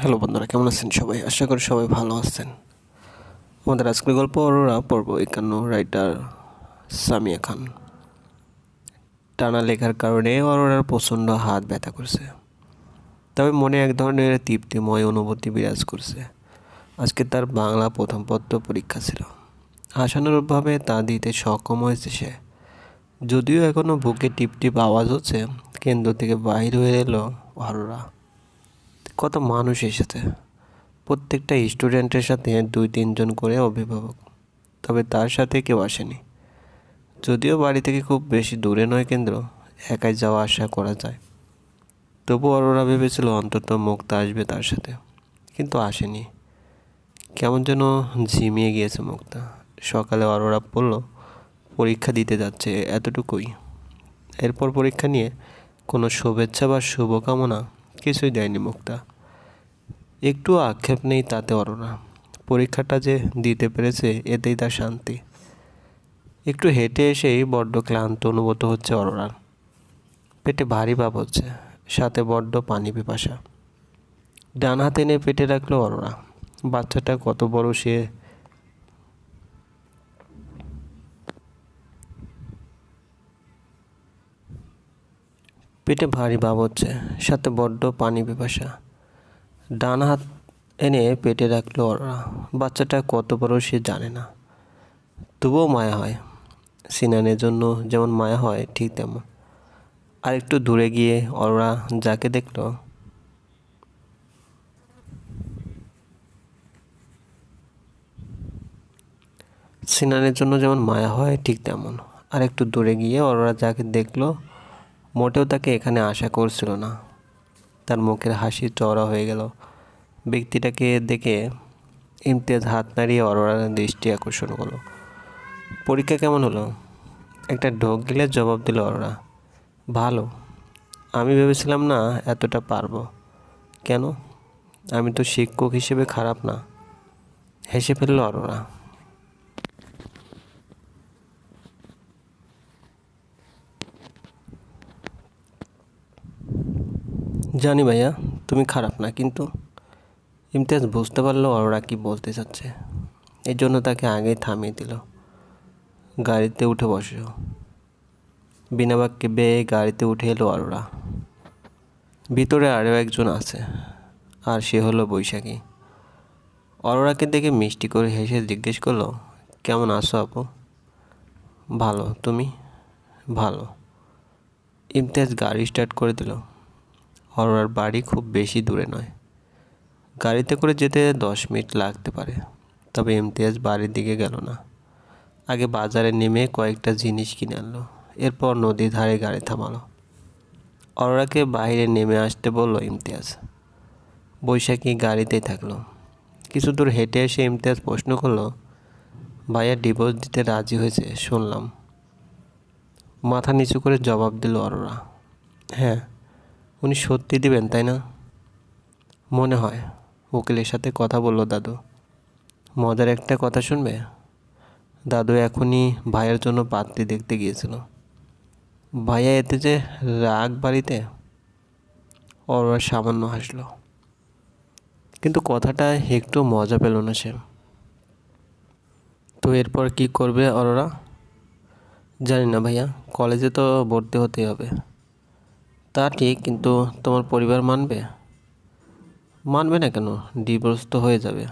Hello বন্ধুরা, কেমন আছেন সবাই? আশা করি সবাই ভালো আছেন। আমাদের আজকের গল্প অরোরা পর্ব একান্ন, রাইটার সামিয়া খান। টানা লেখার কারণে অরোরার প্রচণ্ড হাত ব্যথা করছে। তবে মনে এক ধরনের তৃপ্তিময় অনুভূতি বিরাজ করছে। আজকে তার বাংলা প্রথম পত্র পরীক্ষা ছিল। আশানুরূপভাবে তা দিতে সক্ষম হয়েছে সে। যদিও এখনও বুকে টিপ টিপ আওয়াজ হচ্ছে, কেন্দ্র থেকে বাইর হয়ে এলো অরোরা। কত মানুষ এসেছে? প্রত্যেকটা স্টুডেন্টের সাথে দুই, তিনজন করে অভিভাবক। তবে তার সাথে কেউ আসেনি। যদিও বাড়ি থেকে খুব বেশি দূরে নয় কেন্দ্র, একাই যাওয়া আসা করা যায়। তবু অরোরা ভেবেছিল অন্তত মুক্তা আসবে তার সাথে, কিন্তু আসেনি। কেমন যেন ঝিমিয়ে গিয়েছে মুক্তা। সকালে অরোরা বলল, পরীক্ষা দিতে যাচ্ছে এতটুকুই। এরপর পরীক্ষা নিয়ে কোনো শুভেচ্ছা বা শুভকামনা কিছুই দেয়নি মুক্তা। একটু আক্ষেপ নেই তাতে অরোরা পরীক্ষাটা যে দিতে পেরেছে, এতেই তার শান্তি। একটু হেঁটে এসেই বড্ড ক্লান্ত অনুভূত হচ্ছে অরোরার পেটে ভারী ভাব হচ্ছে, সাথে বড্ড পানি পিপাসা। ডান হাতে নিয়ে পেটে রাখল অরোরা বাচ্চাটা কত বড় সে পেটে ভারী ভাব হচ্ছে, সাথে বড্ড পানি পিপাসা। ডান হাত এনে পেটে রাখল ওরা। বাচ্চাটা কত বড় সে জানে না। তবুও মায়া হয়। সিনানের জন্য যেমন মায়া হয়, ঠিক তেমন। আর একটু দূরে গিয়ে ওরা যাকে দেখল। সিনানের জন্য যেমন মায়া হয়, ঠিক তেমন। আর একটু দূরে গিয়ে ওরা যাকে দেখল মোটেও তাকে এখানে আশা করছিল না। তার মুখের হাসি চওড়া হয়ে গেল। ব্যক্তিটাকে দেখে ইমতিয়াজ হাত নাড়িয়ে অরোরার দৃষ্টি আকর্ষণ করল। পরীক্ষা কেমন হলো? একটা ঢোক গেলে জবাব দিল অরোরা। ভালো। আমি ভেবেছিলাম না এতটা পারব। কেন? আমি তো শিক্ষক হিসেবে খারাপ না। হেসে ফেলল অরোরা। জানি ভাইয়া, তুমি খারাপ না, কিন্তু ইমতিয়াজ বুঝতে পারল অরোরা কি বলতে চাচ্ছে। এই জন্য তাকে আগেই থামিয়ে দিল। গাড়িতে উঠে বসো বিনা বাক্যে বেয়ে গাড়িতে উঠে এলো অরোরা ভিতরে আরও একজন আছে, আর সে হলো বৈশাখী। অরোরাকে দেখে মিষ্টি করে হেসে জিজ্ঞেস করল, কেমন আছো আপু? ভালো। তুমি? ভালো। ইমতিয়াজ গাড়ি স্টার্ট করে দিল। অরোরার বাড়ি খুব বেশি দূরে নয়। গাড়িতে করে যেতে দশ মিনিট লাগতে পারে, তবে ইমতিয়াজ বাড়ির দিকে গেল না। আগে বাজারে নেমে কয়েকটা জিনিস কিনে আনলো, এরপর নদীর ধারে গাড়ি থামালো। অরোরাকে বাইরে নেমে আসতে বলল ইমতিয়াজ। বৈশাখী গাড়িতেই থাকল। কিছু দূর হেঁটে এসে ইমতিয়াজ প্রশ্ন করল, ভাইয়া ডিভোর্স দিতে রাজি হয়েছে? শুনলাম। মাথা নিচু করে জবাব দিল অরোরা। হ্যাঁ। উনি সত্যি দিবেন, তাই না? মনে হয়। উকিলের সাথে কথা বলল দাদু। মজার একটা কথা শুনবে? দাদু এখনই ভাইয়ের জন্য পাত্রী দেখতে গিয়েছিল। ভাইয়া এতে যে রাগ বাড়িতে, ওরা সামান্য হাসলো। কিন্তু কথাটা একটু মজা পেল না সে। তো এরপর কি করবে অরোরা? জানি না ভাইয়া, কলেজে তো ভর্তি হতেই হবে। তা ঠিক, কিন্তু তোমার পরিবার মানবে? মানবে না কেন? ডিভোর্স তো হয়ে যাবে।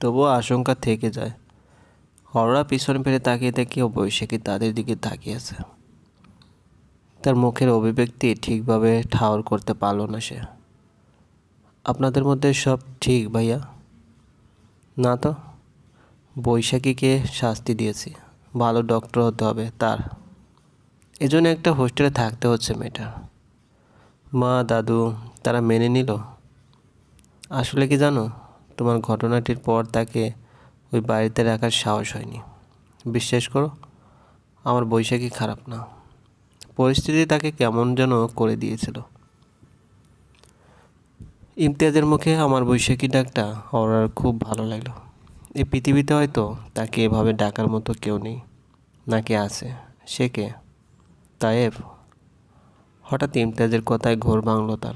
তবুও আশঙ্কা থেকে যায়। হররা পিছনে ফিরে তাকিয়ে তাকিয়ে বৈশাখী তাদের দিকে তাকিয়েছে তার মুখের অভিব্যক্তি ঠিকভাবে ঠাওর করতে পারল না সে। আপনাদের মধ্যে সব ঠিক, ভাইয়া? না তো? বৈশাখীকে শাস্তি দিয়েছি। ভালো ডক্টর হতে হবে তার। এজন্য একটা হোস্টেলে থাকতে হচ্ছে মেয়েটার। মা, দাদু, তারা মেনে নিল। আসলে কি জানো, তোমার ঘটনাটির পর তাকে ওই বাড়িতে রাখার সাহস হয়নি। বিশ্বাস করো, আমার বৈশাখী খারাপ না। পরিস্থিতি তাকে কেমন যেন করে দিয়েছিল। ইমতিয়াজের মুখে আমার বৈশাখী ডাকটা ওর খুব ভালো লাগল। এই পৃথিবীতে হয়তো তাকে এভাবে ডাকার মতো কেউ নেই। নাকি আছে? সে কে? তায়েব হঠাৎ ইমতিয়াজের কথায় ঘোর ভাঙল তার।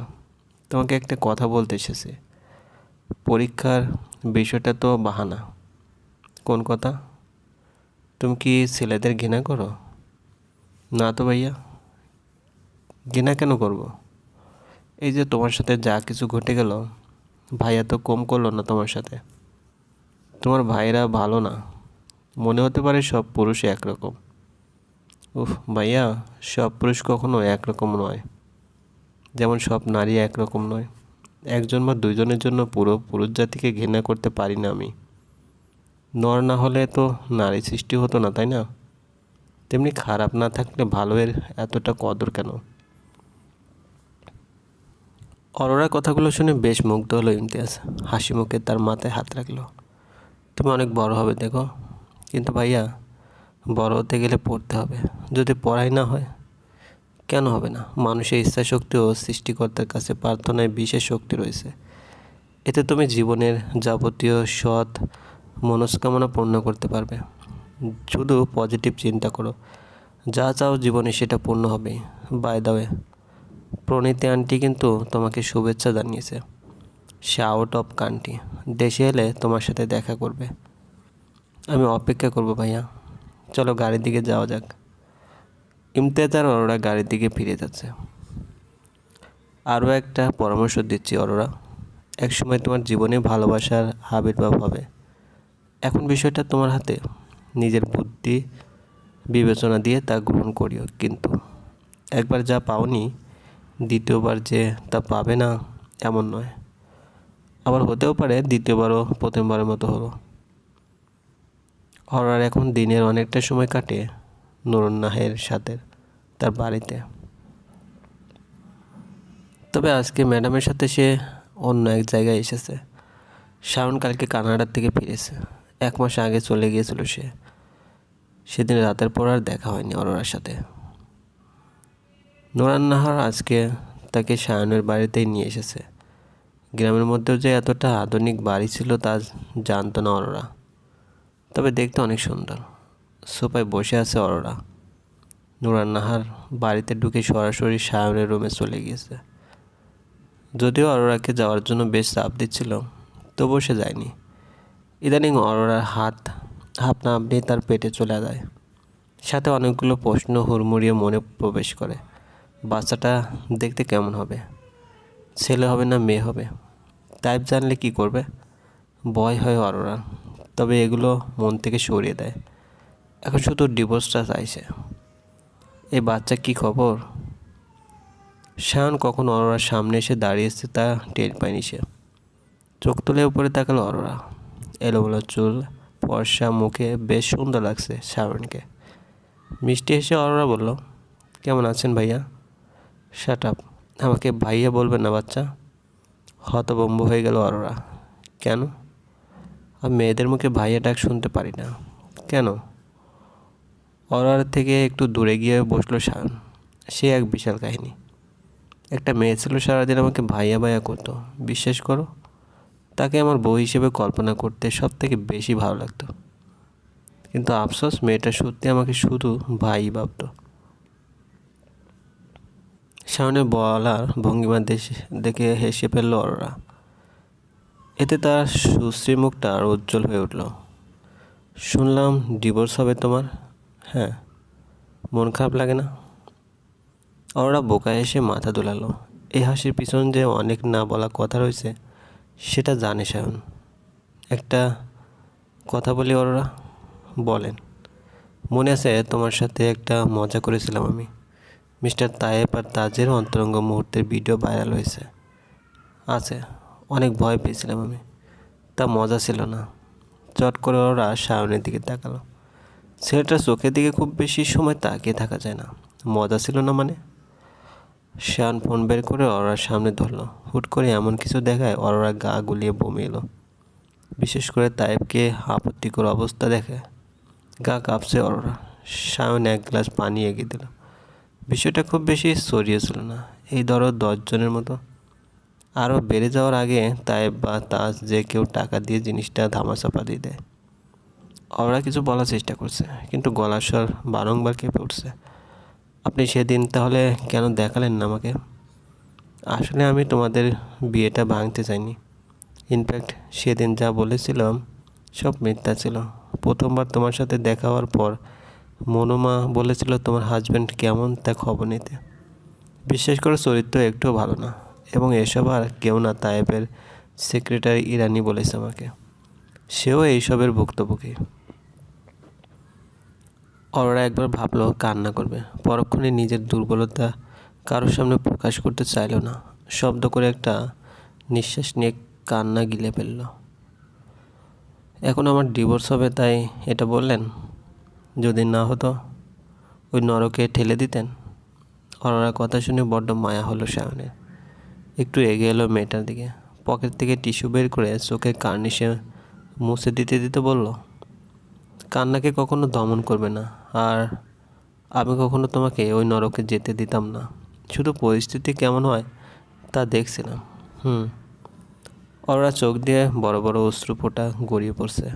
তোমাকে একটা কথা বলতে এসেছে। পরীক্ষার বিষয়টা তো বাহানা। কোন কথা? তুমি কি ছেলেদের ঘৃণা করো? না তো ভাইয়া। ঘৃণা কেন করব? এই যে তোমার সাথে যা কিছু ঘটে গেল, ভাইয়া তো কম করল না তোমার সাথে। তোমার ভাইরা ভালো না। মনে হতে পারে সব পুরুষই একরকম। উফ, ভাইয়া, সব পুরুষ কখনো একরকম নয়। যেমন সব নারী একরকম নয়। একজন বা দুইজনের জন্য পুরো পুরুষ জাতিকে ঘৃণা করতে পারি না আমি। নর না হলে তো নারী সৃষ্টি হতো না, তাই না? তেমনি খারাপ না থাকলে ভালোয়ের এতটা কদর কেন? অরোরা কথাগুলো শুনে বেশ মুগ্ধ হলো ইমতিয়াজ। হাসি মুখে তার মাথায় হাত রাখল। তুমি অনেক বড় হবে, দেখো। কিন্তু ভাইয়া বড় হতে গেলে পড়তে হবে। যদি পড়াই না হয়, কেন হবে না? মানুষের ইচ্ছা শক্তি ও সৃষ্টিকর্তার কাছে প্রার্থনায় বিশেষ শক্তি রয়েছে। এতে তুমি জীবনের যাবতীয় সৎ মনস্কামনা পূর্ণ করতে পারবে। শুধু পজিটিভ চিন্তা করো। যা চাও জীবনে সেটা পূর্ণ হবে। বাই দাওয়ে প্রণীতি আন্টি কিন্তু তোমাকে শুভেচ্ছা জানিয়েছে। সে আউট অফ কান্ট্রি দেশে এলে তোমার সাথে দেখা করবে। আমি অপেক্ষা করব ভাইয়া। চলো গাড়ির দিকে যাওয়া যাক। ইমতিয়াজ আর অরোরা গাড়ির দিকে ফিরে যাচ্ছে। আরও একটা পরামর্শ দিচ্ছি অরোরা, একসময় তোমার জীবনে ভালোবাসার আবির্ভাব হবে। এখন বিষয়টা তোমার হাতে। নিজের বুদ্ধি, বিবেচনা দিয়ে তা গ্রহণ করিও। কিন্তু একবার যা পাওনি, দ্বিতীয়বার যে তা পাবে না, এমন নয়। আবার হতেও পারে দ্বিতীয়বারও প্রথমবারের মতো হলো। অরার এখন দিনের অনেকটা সময় কাটে নুরুন্নাহের সাথে তার বাড়িতে। তবে আজকে ম্যাডামের সাথে সে অন্য এক জায়গায় এসেছে। শাওন কালকে কানাডার থেকে ফিরেছে। এক মাস আগে চলে গিয়েছিল সে। সেদিন রাতের পর আর দেখা হয়নি অরোরার সাথে। নোরান নাহার আজকে তাকে সায়নের বাড়িতেই নিয়ে এসেছে। গ্রামের মধ্যেও যে এতটা আধুনিক বাড়ি ছিল তা জানতো না অরোরা। তবে দেখতে অনেক সুন্দর। সোফায় বসে আছে অরোরা। নুরান নাহার বাড়িতে ঢুকে সরাসরি সায়নের রুমে চলে গিয়েছে। যদিও অরোরাকে যাওয়ার জন্য বেশ চাপ দিচ্ছিল, তবুও সে যায়নি। ইদানিং অরোরার হাত হাপনা আপনি তার পেটে চলে যায়। সাথে অনেকগুলো প্রশ্ন হুড়মুড়িয়ে মনে প্রবেশ করে। বাচ্চাটা দেখতে কেমন হবে? ছেলে হবে না মেয়ে হবে? টাইপ জানলে কি করবে? ভয় হয় অরোরা তবে এগুলো মন থেকে সরিয়ে দেয়। এখন শুধু ডিভোর্সটা চাইছে। এই বাচ্চা কি খবর? শায়ন কখন অরোরার সামনে এসে দাঁড়িয়েছে তা টের পায়নি সে। চোখ তুলে উপরে তাকালো অরোরা। এলোমেলো চুল, ফর্সা মুখে বেশ সুন্দর লাগছে শায়নকে মিষ্টি এসে অরোরা বলল, কেমন আছেন ভাইয়া? শাট আপ আমাকে ভাইয়া বলবেন না বাচ্চা? হতবম্ব হয়ে গেল অরোরা। কেন? আমি মেয়েদের মুখে ভাইয়া ডাক শুনতে পারি না। কেন? অরার থেকে একটু দূরে গিয়ে বসল শান। সে এক বিশাল কাহিনী। একটা মেয়ে ছিল সারাদিন আমাকে ভাইয়া ভাইয়া করতো। বিশ্বাস করো, তাকে আমার বউ হিসেবে কল্পনা করতে সব থেকে বেশি ভালো লাগতো। কিন্তু আফসোস, মেয়েটা সত্যি আমাকে শুধু ভাই ভাবতো। সামনে বলার ভঙ্গিমা দেখে হেসে ফেলল অররা। এতে তার সুশ্রী মুখটা আর উজ্জ্বল হয়ে উঠল। শুনলাম ডিভোর্স হবে তোমার। হ্যাঁ মন খারাপ লাগে না? অররা বোকা এসে মাথা দোলালো। এই হাসির পিছন যে অনেক না বলা কথা রয়েছে, সেটা জানে সায়ন। একটা কথা বলি অররা, বলেন। মনে আছে তোমার সাথে একটা মজা করেছিলাম আমি। মিস্টার তায়েব আর তাজের অন্তরঙ্গ মুহূর্তের ভিডিও ভাইরাল হয়েছে। আছে। অনেক ভয় পেয়েছিলাম আমি। তা মজা ছিল না। চট করে ওরা সায়নের দিকে তাকালো। ছেলেটার চোখের দিকে খুব বেশি সময় তাকিয়ে থাকা যায় না। মজা ছিল না মানে? শান ফোন বের করে অরার সামনে ধরলো। হুট করে এমন কিছু দেখায় অরোরা গা গুলিয়ে বমি এলো। বিশেষ করে তাইবকে আপত্তিকর অবস্থা দেখে। গা কাঁপছে অরোরা। সায়ন এক গ্লাস পানি এগিয়ে দিল। বিষয়টা খুব বেশি সরিয়ে ছিল না। এই ধরো দশজনের মতো। আরও বেড়ে যাওয়ার আগে তাইব বা তাজ যে কেউ টাকা দিয়ে জিনিসটা ধামাচাপা দিয়ে দেয়। ওরা কিছু বলার চেষ্টা করছে, কিন্তু গলার স্বর বারংবার কেঁপে উঠছে। আপনি সেদিন তাহলে কেন দেখালেন না আমাকে? আসলে আমি তোমাদের বিয়েটা ভাঙতে চাইনি। ইনফ্যাক্ট সেদিন যা বলেছিলাম সব মিথ্যা ছিল। প্রথমবার তোমার সাথে দেখা হওয়ার পর মনোমা বলেছিল তোমার হাজব্যান্ড কেমন তা খবর নিতে। বিশ্বাস করে চরিত্র একটুও ভালো না। এবং এসব আর কেউ না তায়েবের সেক্রেটারি ইরানি বলেছে আমাকে। সেও এইসবের ভুক্তভোগী। অরোরা একবার ভাবলো, কান্না করবে। পরক্ষণে নিজের দুর্বলতা কারোর সামনে প্রকাশ করতে চাইল না। শব্দ করে একটা নিঃশ্বাস নিয়ে কান্না গিলে ফেলল। এখন আমার ডিভোর্স হবে, তাই এটা বললেন? যদি না হতো, ওই নরকে ঠেলে দিতেন? অরোরা কথা শুনে বড্ড মায়া হলো সায়নের একটু এগিয়ে এলো মেয়েটার দিকে। পকেট থেকে টিস্যু বের করে চোখে কার্নিশে মুছে দিতে দিতে বলল, কান্নাকে কখনো দমন করবে না, আর আমি কখনো তোমাকে ওই নরকে যেতে দিতাম না। শুধু পরিস্থিতি কেমন হয় তা দেখছিলাম। হুম। ওরা চোখ দিয়ে বড় বড় অশ্রু ফোঁটা গড়িয়ে পড়ছে।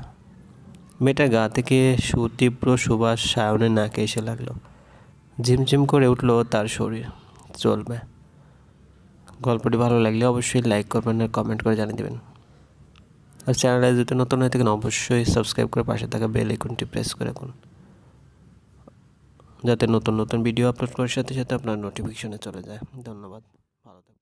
মেয়েটা গা থেকে সুতীব্র সুবাস সায়নে নাকে এসে লাগল। ঝিমঝিম করে উঠল তার শরীর। চলবে। গল্পটি ভালো লাগলে অবশ্যই লাইক করবেন আর কমেন্ট করে জানিয়ে দেবেন। আর চ্যানেলে যদি নতুন হয়ে থাকেন, অবশ্যই সাবস্ক্রাইব করে পাশে থাকা বেল আইকনটি প্রেস করে রাখুন। যাতে নতুন নতুন ভিডিও আপলোড করার সাথে সাথে আপনার নোটিফিকেশনে চলে যায়। ধন্যবাদ।